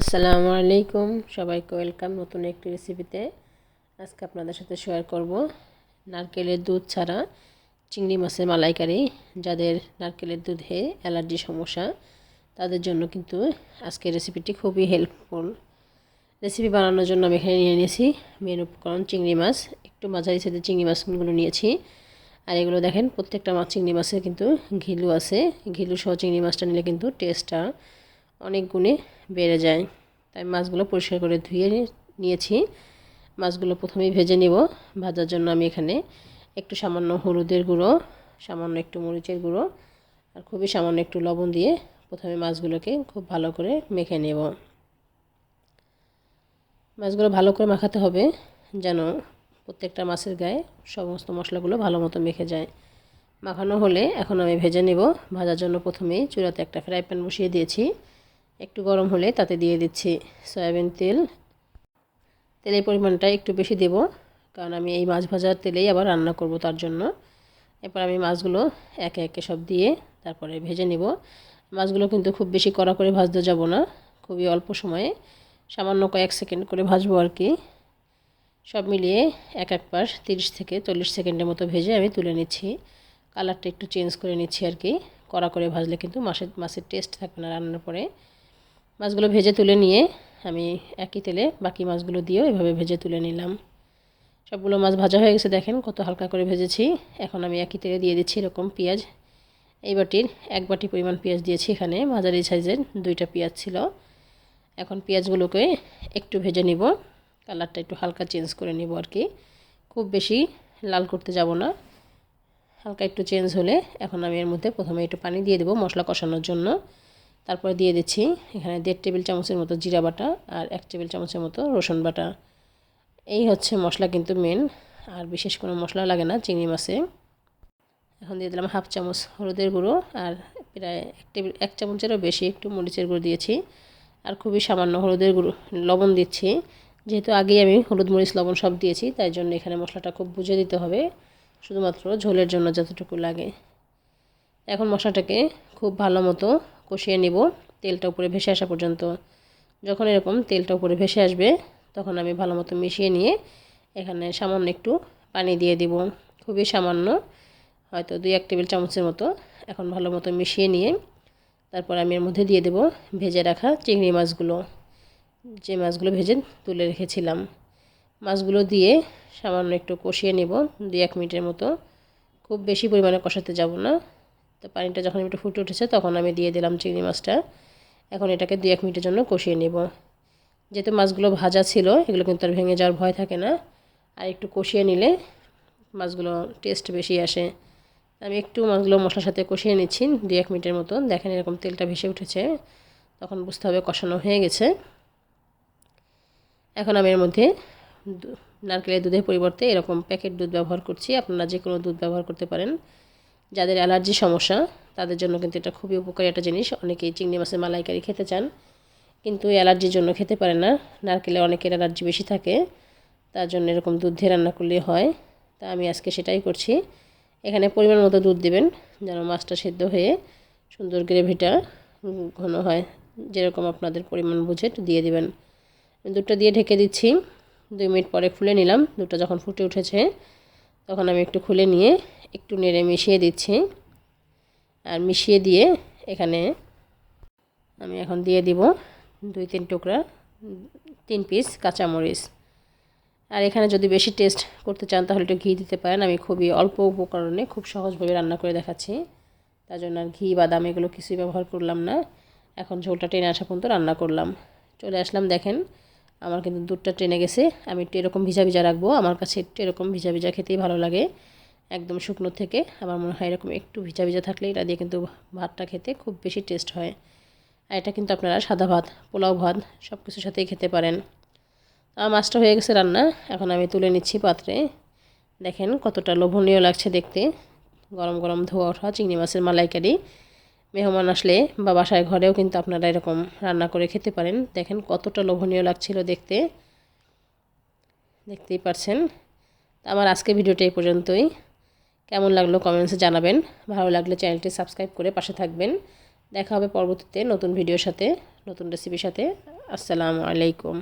আসসালামু আলাইকুম। সবাইকে ওয়েলকাম নতুন একটি রেসিপিতে আজকে আপনাদের সাথে শেয়ার করব নারকেলের দুধ ছাড়া চিংড়ি মাছের মালাইকারি। যাদের নারকেলের দুধে অ্যালার্জি সমস্যা, তাদের জন্য কিন্তু আজকের রেসিপিটি খুবই হেল্পফুল রেসিপি বানানোর জন্য আমি এখানে নিয়ে নিয়েছি মেন উপকরণ চিংড়ি মাছ। একটু মাঝারি সাথে চিংড়ি মাছগুলো নিয়েছি। আর এগুলো দেখেন, প্রত্যেকটা মাছ চিংড়ি মাছের কিন্তু ঘিলু আছে। ঘিলু সহ চিংড়ি মাছটা নিলে কিন্তু টেস্টটা অনেক গুণে বেড়ে যায়। তাই মাছগুলো পরিষ্কার করে ধুয়ে নিয়েছি। মাছগুলো প্রথমেই ভেজে নিব। ভাজার জন্য আমি এখানে একটু সামান্য হলুদের গুঁড়ো, সামান্য একটু মরিচের গুঁড়ো আর খুবই সামান্য একটু লবণ দিয়ে প্রথমে মাছগুলোকে খুব ভালো করে মেখে নেব। মাছগুলো ভালো করে মাখাতে হবে যেন প্রত্যেকটা মাছের গায়ে সমস্ত মশলাগুলো ভালো মতো মেখে যায়। মাখানো হলে এখন আমি ভেজে নেব। ভাজার জন্য প্রথমেই চুলাতে একটা ফ্রাই প্যান বসিয়ে দিয়েছি। একটু গরম হলে তাতে দিয়ে দিচ্ছি সয়াবিন তেল। তেলের পরিমাণটা একটু বেশি দেব, কারণ আমি এই মাছ ভাজার তেলেই আবার রান্না করব তার জন্য। এরপর আমি মাছগুলো একে একে সব দিয়ে তারপরে ভেজে নেব। মাছগুলো কিন্তু খুব বেশি কড়া করে ভাজতে যাব না, খুবই অল্প সময়ে, সামান্য কয়েক সেকেন্ড করে ভাজবো আর কি। সব মিলিয়ে এক এক তিরিশ থেকে চল্লিশ সেকেন্ডের মতো ভেজে আমি তুলে নিচ্ছি। কালারটা একটু চেঞ্জ করে নিচ্ছি আর কি, কড়া করে ভাজলে কিন্তু মাছের মাছের টেস্ট থাকবে না রান্নার পরে। মাছগুলো ভেজে তুলে নিয়ে আমি একই তেলে বাকি মাছগুলো দিয়েও এভাবে ভেজে তুলে নিলাম। সবগুলো মাছ ভাজা হয়ে গেছে দেখেন, কত হালকা করে ভেজেছি। এখন আমি একই তেলে দিয়ে দিচ্ছি এরকম পেঁয়াজ। এই বাটির এক বাটি পরিমাণ পেঁয়াজ দিয়েছি এখানে, মাঝারি সাইজের দুইটা পেঁয়াজ ছিল। এখন পেঁয়াজগুলোকে একটু ভেজে নিব, কালারটা একটু হালকা চেঞ্জ করে নিব আর কি। খুব বেশি লাল করতে যাব না, হালকা একটু চেঞ্জ হলে এখন আমি এর মধ্যে প্রথমে একটু পানি দিয়ে দেবো মশলা কষানোর জন্য। তারপরে দিয়ে দিচ্ছি এখানে দেড় টেবিল চামচের মতো জিরা বাটা আর এক টেবিল চামচের মতো রসুন বাটা। এই হচ্ছে মশলা কিন্তু মেন আর বিশেষ কোনো মশলা লাগে না চিংড়ি মাছে। এখন দিয়ে দিলাম হাফ চামচ হলুদের গুঁড়ো আর প্রায় এক টেবিল, এক চামচেরও বেশি একটু মরিচের গুঁড়ো দিয়েছি। আর খুবই সামান্য হলুদের গুঁড়ো, লবণ দিচ্ছি। যেহেতু আগেই আমি হলুদ, মরিচ, লবণ সব দিয়েছি, তাই জন্য এখানে মশলাটা খুব বুঝে দিতে হবে, শুধুমাত্র ঝোলের জন্য যতটুকু লাগে। এখন মশলাটাকে খুব ভালো মতো কষিয়ে নেব, তেলটা উপরে ভেসে আসা পর্যন্ত। যখন এরকম তেলটা উপরে ভেসে আসবে, তখন আমি ভালো মতো মিশিয়ে নিয়ে এখানে সামান্য একটু পানি দিয়ে দিব। খুবই সামান্য, হয়তো দুই এক টেবিল চামচের মতো। এখন ভালো মতো মিশিয়ে নিয়ে তারপর আমি এর মধ্যে দিয়ে দেব ভেজে রাখা চিংড়ি মাছগুলো। যে মাছগুলো ভেজে তুলে রেখেছিলাম, মাছগুলো দিয়ে সামান্য একটু কষিয়ে নেব, দুই এক মিনিটের মতো। খুব বেশি পরিমাণে কষাতে যাব না। তো পানিটা যখন একটু ফুটে উঠেছে তখন আমি দিয়ে দিলাম চিংড়ি মাছটা। এখন এটাকে দু এক মিনিটের জন্য কষিয়ে নেব। যেহেতু মাছগুলো ভাজা ছিল, এগুলো কিন্তু আর ভেঙে যাওয়ার ভয় থাকে না। আর একটু কষিয়ে নিলে মাছগুলো টেস্ট বেশি আসে। আমি একটু মাছগুলো মশলার সাথে কষিয়ে নিচ্ছি দু এক মিনিটের মতো দেখেন এরকম তেলটা ভেসে উঠেছে। তখন বুঝতে হবে কষানো হয়ে গেছে। এখন আমি এর মধ্যে নারকেলের দুধের পরিবর্তে এরকম প্যাকেট দুধ ব্যবহার করছি। আপনারা যে কোনো দুধ ব্যবহার করতে পারেন। যাদের অ্যালার্জি সমস্যা, তাদের জন্য কিন্তু এটা খুবই উপকারী একটা জিনিস। অনেকেই চিংড়ি মাছের মালাইকারি খেতে চান, কিন্তু অ্যালার্জির জন্য খেতে পারে না। নারকেলে অনেকের অ্যালার্জি বেশি থাকে, তার জন্য এরকম দুধ দিয়ে রান্না করলে হয়। তা আমি আজকে সেটাই করছি। এখানে পরিমাণ মতো দুধ দেবেন, যেন মাছটা সেদ্ধ হয়ে সুন্দর গ্রেভিটা ঘন হয়, যেরকম আপনাদের পরিমাণ বুঝে একটু দিয়ে দিবেন। দুধটা দিয়ে ঢেকে দিচ্ছি। দুই মিনিট পরে খুলে নিলাম। দুধটা যখন ফুটে উঠেছে, তখন আমি একটু খুলে নিয়ে একটু নেড়ে মিশিয়ে দিচ্ছি। আর মিশিয়ে দিয়ে এখানে আমি এখন দিয়ে দিব দুই তিন টুকরা, তিন পিস কাঁচামরিচ। আর এখানে যদি বেশি টেস্ট করতে চান তাহলে একটু ঘি দিতে পারেন। আমি খুবই অল্প উপকরণে খুব সহজভাবে রান্না করে দেখাচ্ছি। তার জন্য আর ঘি, বাদাম এগুলো কিছুই ব্যবহার করলাম না। এখন ঝোলটা টেনে আসা পর্যন্ত রান্না করলাম। চলে আসলাম, দেখেন আমার কিন্তু দুধটা টেনে গেছে। আমি একটু এরকম ভিজা ভিজা রাখব। আমার কাছে একটু এরকম ভিজা ভিজা খেতেই ভালো লাগে। একদম শুকনো থেকে। আমার মনে হয় এরকম একটু ভিজা ভিজা থাকলে এটা দিয়ে কিন্তু ভাতটা খেতে খুব বেশি টেস্ট হয়। আর এটা কিন্তু আপনারা সাদা ভাত, পোলাও ভাত সব কিছুর সাথেই খেতে পারেন। আমার মাছটা হয়ে গেছে রান্না। এখন আমি তুলে নিচ্ছি পাত্রে। দেখেন কতটা লোভনীয় লাগছে দেখতে। গরম গরম ধোয়া ওঠা চিংড়ি মাছের মালাইকারি। মেহমান আসলে বা বাসায় ঘরেও কিন্তু আপনারা এরকম রান্না করে খেতে পারেন। দেখেন কতটা লোভনীয় লাগছিল দেখতে। দেখতেই পারছেন। আমার আজকে ভিডিওটা এই পর্যন্তই। কেমন লাগল কমেন্টসে জানাবেন। ভালো লাগলে চ্যানেলটি সাবস্ক্রাইব করে পাশে থাকবেন। দেখা হবে পরবর্তীতে নতুন ভিডিওর সাথে, নতুন রেসিপির সাথে। আসসালামু আলাইকুম।